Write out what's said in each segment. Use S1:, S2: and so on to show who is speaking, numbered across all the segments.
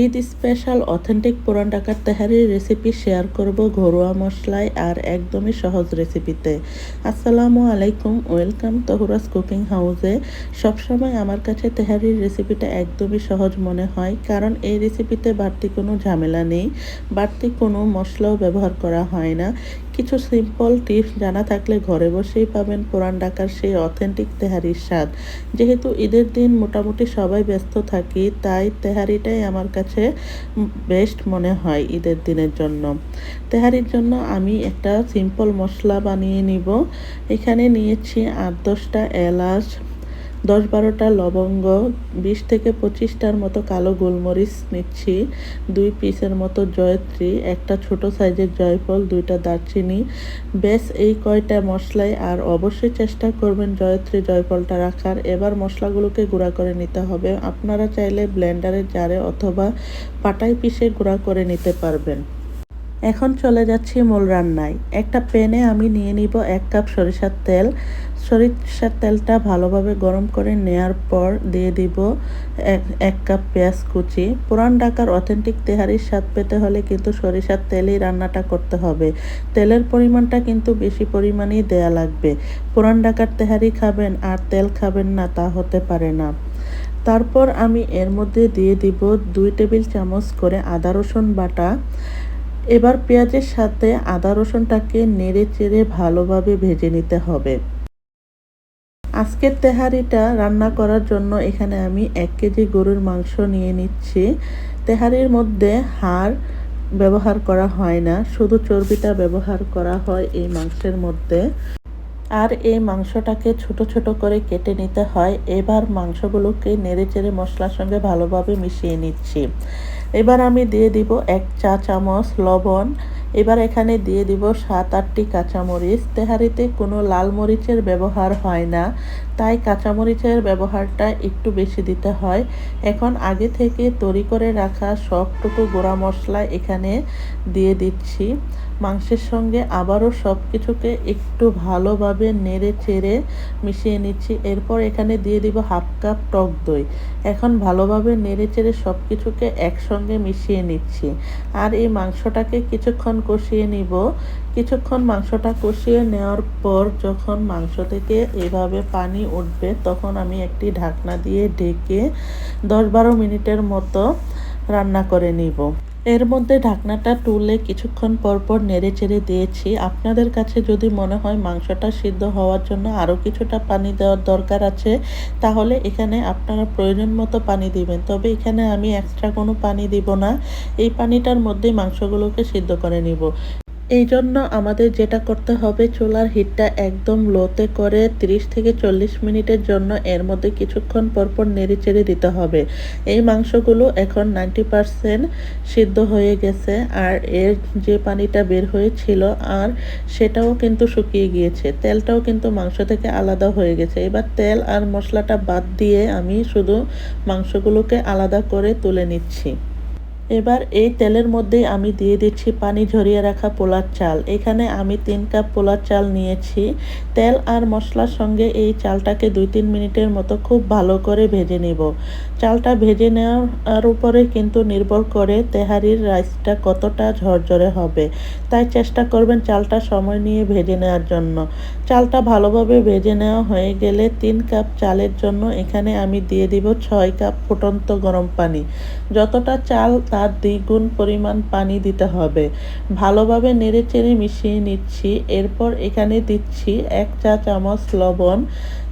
S1: Eid special authentic পুরান ঢাকার তেহারির recipe share করব ঘরোয়া মশলায় আর একদমই সহজ রেসিপিতে আসসালামু আলাইকুম, ওয়েলকাম তহুরাস কুকিং হাউসে। সবসময় আমার কাছে তেহারির রেসিপিটা একদমই সহজ মনে হয়, কারণ এই রেসিপিতে বাড়তি কোনো ঝামেলা নেই, বাড়তি কোনো মশলাও ব্যবহার করা হয় না। কিছু সিম্পল টিপস জানা থাকলে ঘরে বসেই পাবেন পুরান ঢাকার সেই অথেন্টিক তেহারির স্বাদ। যেহেতু ঈদের দিন মোটামুটি সবাই ব্যস্ত থাকি, তাই তেহারিটাই আমার কাছে বেস্ট মনে হয় ঈদের দিনের জন্য। তেহারির জন্য আমি একটা সিম্পল মশলা বানিয়ে নিব। এখানে নিয়েছি আট দশটা এলাচ দশ বারোটা লবঙ্গ, বিশ থেকে পঁচিশটার মতো কালো গোলমরিচ নিচ্ছি, দুই পিসের মতো জয়ত্রী, একটা ছোট সাইজের জয়ফল, দুইটা দারচিনি। বেশ এই কয়টা মশলাই আর অবশ্যই চেষ্টা করবেন জয়ত্রী জয়ফলটা রাখার। এবার মশলাগুলোকে গুঁড়া করে নিতে হবে। আপনারা চাইলে ব্লেন্ডারের জারে অথবা পাটায় পিষে গুঁড়া করে নিতে পারবেন। এখন চলে যাচ্ছি মূল রান্নায়। একটা প্যানে আমি নিয়ে নিব এক কাপ সরিষার তেল। সরিষার তেলটা ভালোভাবে গরম করে নেয়ার পর দিয়ে দিব এক কাপ পেঁয়াজ কুচি। পুরান ঢাকার অথেন্টিক তেহারির স্বাদ পেতে হলে কিন্তু সরিষার তেলেই রান্নাটা করতে হবে। তেলের পরিমাণটা কিন্তু বেশি পরিমাণেই দেয়া লাগবে। পুরান ঢাকার তেহারি খাবেন আর তেল খাবেন না তা হতে পারে না। তারপর আমি এর মধ্যে দিয়ে দিব দুই টেবিল চামচ করে আদা রসুন বাটা। এবার পেঁয়াজের সাথে আদা রসুনটাকে নেড়ে চেড়ে ভালোভাবে ভেজে নিতে হবে। আজকের তেহারিটা রান্না করার জন্য এখানে আমি এক কেজি গরুর মাংস নিয়ে নিচ্ছি। তেহারির মধ্যে হাড় ব্যবহার করা হয় না, শুধু চর্বিটা ব্যবহার করা হয় এই মাংসের মধ্যে। আর এই মাংসটাকে ছোট ছোট করে কেটে নিতে হয়। এবার মাংসগুলোকে নেড়ে চেড়ে মশলার সঙ্গে ভালোভাবে মিশিয়ে নিচ্ছি। এবার আমি দিয়ে দিব এক চা চামচ লবণ। এবার এখানে দিয়ে দিব সাত আটটি কাঁচামরিচ। তেহারিতে কোনো লাল মরিচের ব্যবহার হয় না। তাই কাঁচামরিচের ব্যবহারটা একটু বেশি দিতে হয়। এখন আগে থেকে তৈরি করে রাখা সবটুকু গোড়া মশলা এখানে দিয়ে দিচ্ছি। মাংসের সঙ্গে আবারও সব কিছুকে একটু ভালোভাবে নেড়ে চেড়ে মিশিয়ে নিচ্ছি। এরপর এখানে দিয়ে দিব হাফ কাপ টক দই। এখন ভালোভাবে নেড়ে চেড়ে সব কিছুকে একসঙ্গে মিশিয়ে নিচ্ছি। আর এই মাংসটাকে কিছুক্ষণ কষিয়ে নিব। কিছুক্ষণ মাংসটা কষিয়ে নেওয়ার পর যখন মাংস থেকে এভাবে পানি উঠবে, তখন আমি একটি ঢাকনা দিয়ে ঢেকে দশ বারো মিনিটের মতো রান্না করে নিব। এর মধ্যে ঢাকনাটা তুলে কিছুক্ষণ পর পর নেড়ে চেড়ে দিয়েছি। আপনাদের কাছে যদি মনে হয় মাংসটা সিদ্ধ হওয়ার জন্য আরও কিছুটা পানি দেওয়ার দরকার আছে, তাহলে এখানে আপনারা প্রয়োজন মতো পানি দিবেন। তবে এখানে আমি এক্সট্রা কোনো পানি দিব না। এই পানিটার মধ্যেই মাংসগুলোকে সিদ্ধ করে নিব। এই জন্য আমাদের যেটা করতে হবে, চুলার হিটটা একদম লোতে করে 30 থেকে চল্লিশ মিনিটের জন্য এর মধ্যে কিছুক্ষণ পরপর নেড়ে চেড়ে দিতে হবে। এই মাংসগুলো এখন নাইনটি পারসেন্ট সিদ্ধ হয়ে গেছে আর এর যে পানিটা বের হয়েছিল আর সেটাও কিন্তু শুকিয়ে গিয়েছে। তেলটাও কিন্তু মাংস থেকে আলাদা হয়ে গেছে। এবার তেল আর মশলাটা বাদ দিয়ে আমি শুধু মাংসগুলোকে আলাদা করে তুলে নিচ্ছি। এবার এই তেলের মধ্যে আমি দিয়ে দিচ্ছি পানি ঝরিয়ে রাখা পোলার চাল। এখানে আমি তিন কাপ পোলার চাল নিয়েছি। তেল আর মশলার সঙ্গে এই চালটাকে দুই তিন মিনিটের মতো খুব ভালো করে ভেজে নেব। চালটা ভেজে নেওয়ার উপরে কিন্তু নির্ভর করে তেহারির রাইসটা কতটা ঝরঝরে হবে। তাই চেষ্টা করবেন চালটা সময় নিয়ে ভেজে নেওয়ার জন্য। চালটা ভালোভাবে ভেজে নেওয়া হয়ে গেলে তিন কাপ চালের জন্য এখানে আমি দিয়ে দিব ছয় কাপ ফুটন্ত গরম পানি। যতটা চাল তার দ্বিগুণ পরিমাণ পানি দিতে হবে। ভালোভাবে নেড়ে চেড়ে মিশিয়ে নিচ্ছি। এরপর এখানে দিচ্ছি এক চা চামচ লবণ।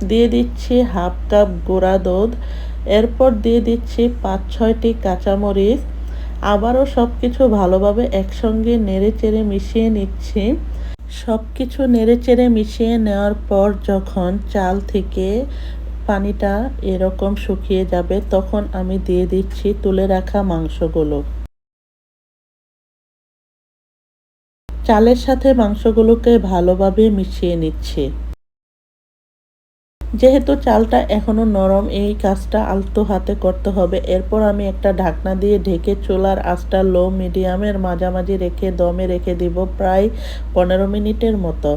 S1: দিয়ে দিচ্ছি হাফ কাপ গোড়া দুধ। এরপর দিয়ে দিচ্ছি পাঁচ ছয়টি কাঁচামরিচ। আবারও সব কিছু ভালোভাবে একসঙ্গে নেড়ে চেড়ে মিশিয়ে নিচ্ছি। সব কিছু নেড়ে চেড়ে মিশিয়ে নেওয়ার পর যখন চাল থেকে পানিটা এরকম শুকিয়ে যাবে, তখন আমি দিয়ে দিচ্ছি তুলে রাখা মাংসগুলো। চালের সাথে মাংসগুলোকে ভালোভাবে মিশিয়ে নিচ্ছি। যেহেতু চালটা এখনও নরম, এই কাজটা আলতো হাতে করতে হবে। এরপর আমি একটা ঢাকনা দিয়ে ঢেকে চুলার আঁচটা লো মিডিয়ামের মাঝামাঝি রেখে দমে রেখে দিব প্রায় পনেরো মিনিটের মতো।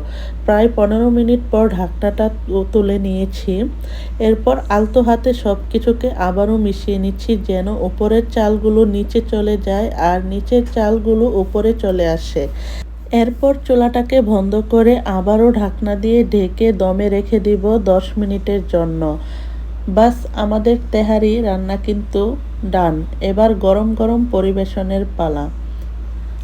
S1: প্রায় পনেরো মিনিট পর ঢাকনাটা তুলে নিয়েছি। এরপর আলতো হাতে সব কিছুকে আবারও মিশিয়ে নিচ্ছি যেন উপরের চালগুলো নিচে চলে যায় আর নিচের চালগুলো উপরে চলে আসে। এরপর চুলাটাকে বন্ধ করে আবারও ঢাকনা দিয়ে ঢেকে দমে রেখে দিব দশ মিনিটের জন্য। বাস, আমাদের তেহারি রান্না কিন্তু ডান। এবার গরম গরম পরিবেশনের পালা।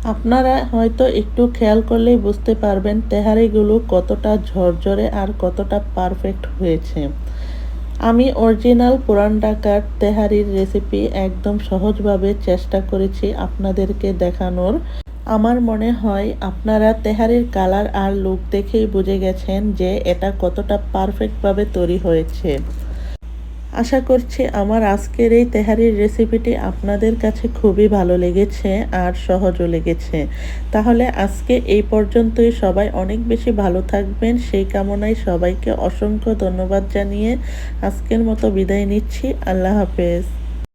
S1: আপনারা হয়তো একটু খেয়াল করলেই বুঝতে পারবেন তেহারিগুলো কতটা ঝরঝরে আর কতটা পারফেক্ট হয়েছে। আমি অরিজিনাল পুরান ঢাকার তেহারির রেসিপি একদম সহজভাবে চেষ্টা করেছি আপনাদেরকে দেখানোর। আমার মনে হয় আপনারা তেহারির কালার আর লুক দেখেই বুঝে গেছেন যে এটা কতটা পারফেক্টভাবে তৈরি হয়েছে। আশা করছি আমার আজকের এই তেহারির রেসিপিটি আপনাদের কাছে খুবই ভালো লেগেছে আর সহজও লেগেছে। তাহলে আজকে এই পর্যন্তই সবাই অনেক বেশি ভালো থাকবেন, সেই কামনায় সবাইকে অসংখ্য ধন্যবাদ জানিয়ে আজকের মতো বিদায় নিচ্ছি। আল্লাহ হাফেজ।